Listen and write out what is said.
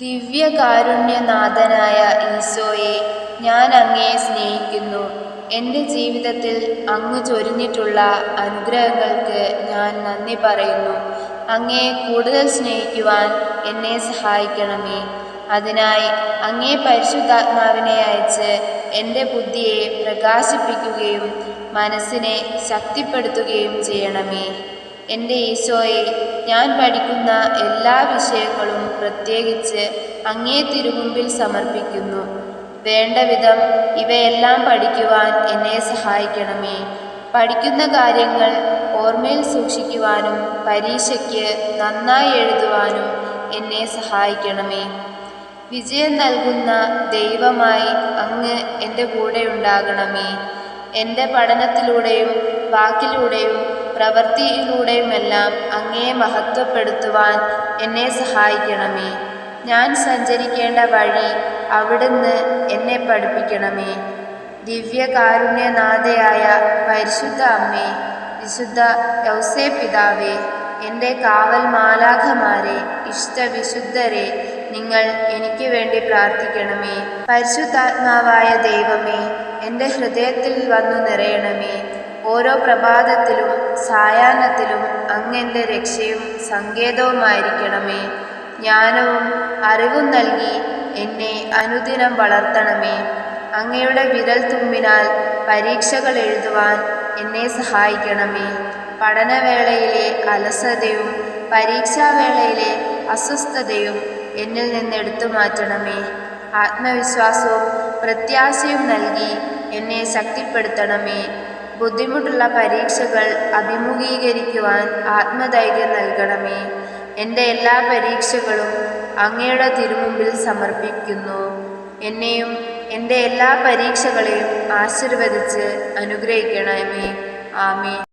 ദിവ്യകാരുണ്യനാഥനായ ഈശോയെ ഞാൻ അങ്ങയെ സ്നേഹിക്കുന്നു. എന്റെ ജീവിതത്തിൽ അങ്ങ് ചൊരിഞ്ഞിട്ടുള്ള അനുഗ്രഹങ്ങൾക്ക് ഞാൻ നന്ദി പറയുന്നു. അങ്ങയെ കൂടുതൽ സ്നേഹിക്കുവാൻ എന്നെ സഹായിക്കണമേ. അതിനായി അങ്ങേ പരിശുദ്ധാത്മാവിനെ അയച്ച് എന്റെ ബുദ്ധിയെ പ്രകാശിപ്പിക്കുകയും മനസ്സിനെ ശക്തിപ്പെടുത്തുകയും ചെയ്യണമേ. എന്റെ ഈശോയെ ഞാൻ പഠിക്കുന്ന എല്ലാ വിഷയങ്ങളും പ്രത്യേകിച്ച് അങ്ങേ തിരുമുമ്പിൽ സമർപ്പിക്കുന്നു. വേണ്ട വിധം ഇവയെല്ലാം പഠിക്കുവാൻ എന്നെ സഹായിക്കണമേ. പഠിക്കുന്ന കാര്യങ്ങൾ ഓർമ്മയിൽ സൂക്ഷിക്കുവാനും പരീക്ഷയ്ക്ക് നന്നായി എഴുതുവാനും എന്നെ സഹായിക്കണമേ. വിജയം നൽകുന്ന ദൈവമായി അങ്ങ് എന്റെ കൂടെ ഉണ്ടാകണമേ. എന്റെ പഠനത്തിലൂടെയും വാക്കിലൂടെയും പ്രവൃത്തിയിലൂടെയുമെല്ലാം അങ്ങയെ മഹത്വപ്പെടുത്തുവാൻ എന്നെ സഹായിക്കണമേ. ഞാൻ സഞ്ചരിക്കേണ്ട വഴി അവിടുന്ന് എന്നെ പഠിപ്പിക്കണമേ. ദിവ്യകാരുണ്യനാഥയായ പരിശുദ്ധ അമ്മേ വിശുദ്ധ യൗസേ പിതാവേ എന്റെ കാവൽ മാലാഖമാരെ ഇഷ്ടവിശുദ്ധരെ നിങ്ങൾ എനിക്ക് വേണ്ടി പ്രാർത്ഥിക്കണമേ. പരിശുദ്ധാത്മാവായ ദൈവമേ എന്റെ ഹൃദയത്തിൽ വന്നു നിറയണമേ. ഓരോ പ്രഭാതത്തിലും സായാഹ്നത്തിലും അങ്ങെന്റെ രക്ഷയും സങ്കേതവുമായിരിക്കണമേ. ജ്ഞാനവും അറിവും നൽകി എന്നെ അനുദിനം വളർത്തണമേ. അങ്ങയുടെ വിരൽ തുമ്പിനാൽ പരീക്ഷകൾ എഴുതുവാൻ എന്നെ സഹായിക്കണമേ. പഠനവേളയിലെ അലസതയും പരീക്ഷാവേളയിലെ അസ്വസ്ഥതയും എന്നിൽ നിന്ന് എടുത്തു മാറ്റണമേ ആത്മവിശ്വാസവും പ്രത്യാശയും നൽകി എന്നെ ശക്തിപ്പെടുത്തണമേ. ബുദ്ധിമുട്ടുള്ള പരീക്ഷകൾ അഭിമുഖീകരിക്കുവാൻ ആത്മധൈര്യം നൽകണമേ. എന്റെ എല്ലാ പരീക്ഷകളും അങ്ങയുടെ തിരുമുമ്പിൽ സമർപ്പിക്കുന്നു. എന്നെയും എന്റെ എല്ലാ പരീക്ഷകളെയും ആശീർവദിച്ച് അനുഗ്രഹിക്കണമേ. ആമേ